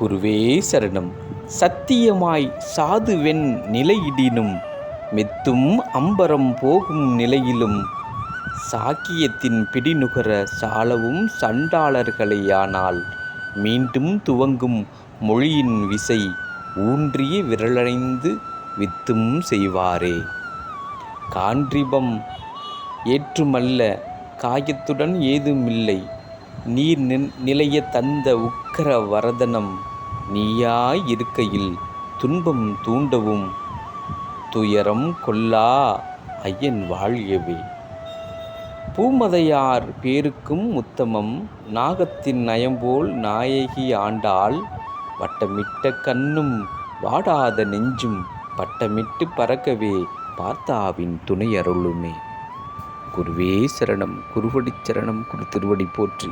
குருவே சரணம். சத்தியமாய் சாதுவென் நிலையிடினும் மெத்தும் அம்பரம் போகும் நிலையிலும் சாக்கியத்தின் பிடிநுகர சாலவும் சண்டாளர்களையானால் மீண்டும் துவங்கும் மொழியின் விசை ஊன்றிய விரலடைந்து வித்தும் செய்வாரே. காண்டிபம் ஏற்றுமல்ல காயத்துடன் ஏதுமில்லை நீர் நின் நிலைய தந்த உக்கர வரதனம் நீயாய் இருக்கையில் துன்பம் தூண்டவும் துயரம் கொல்லா ஐயன் வாழியவே பூமதையார் பேருக்கும் உத்தமம் நாகத்தின் நயம்போல் நாயகி ஆண்டாள் வட்டமிட்ட கண்ணும் வாடாத நெஞ்சும் பட்டமிட்டு பறக்கவே பார்த்தாவின் துணை அருளுமே குருவே சரணம் குருவடி சரணம் குரு திருவடி போற்றி.